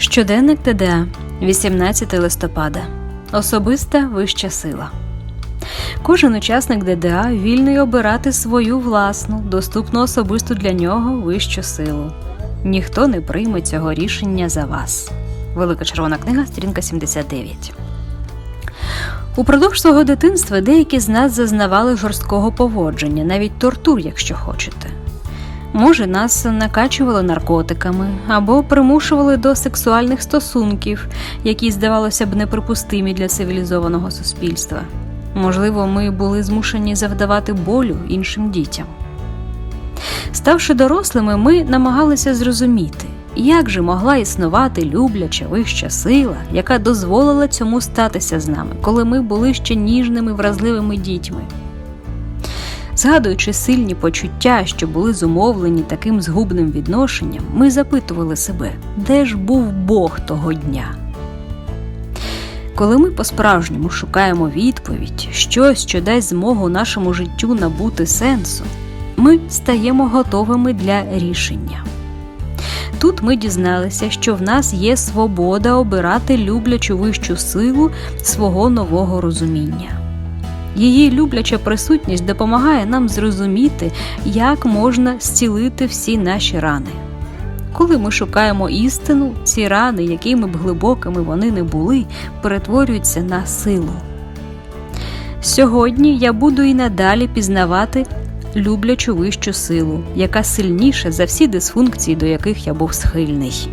Щоденник ТДА, 18 листопада. Особиста вища сила. Кожен учасник ДДА вільний обирати свою власну, доступну особисту для нього вищу силу. Ніхто не прийме цього рішення за вас. Велика червона книга, сторінка 79. Упродовж свого дитинства деякі з нас зазнавали жорсткого поводження, навіть тортур, якщо хочете. Може, нас накачували наркотиками або примушували до сексуальних стосунків, які, здавалося б, неприпустимі для цивілізованого суспільства. Можливо, ми були змушені завдавати болю іншим дітям. Ставши дорослими, ми намагалися зрозуміти, як же могла існувати любляча вища сила, яка дозволила цьому статися з нами, коли ми були ще ніжними вразливими дітьми. Згадуючи сильні почуття, що були зумовлені таким згубним відношенням, ми запитували себе, де ж був Бог того дня. Коли ми по-справжньому шукаємо відповідь, щось, що дасть змогу нашому життю набути сенсу, ми стаємо готовими для рішення. Тут ми дізналися, що в нас є свобода обирати люблячу вищу силу свого нового розуміння. Її любляча присутність допомагає нам зрозуміти, як можна зцілити всі наші рани. Коли ми шукаємо істину, ці рани, якими б глибокими вони не були, перетворюються на силу. Сьогодні я буду і надалі пізнавати люблячу вищу силу, яка сильніша за всі дисфункції, до яких я був схильний.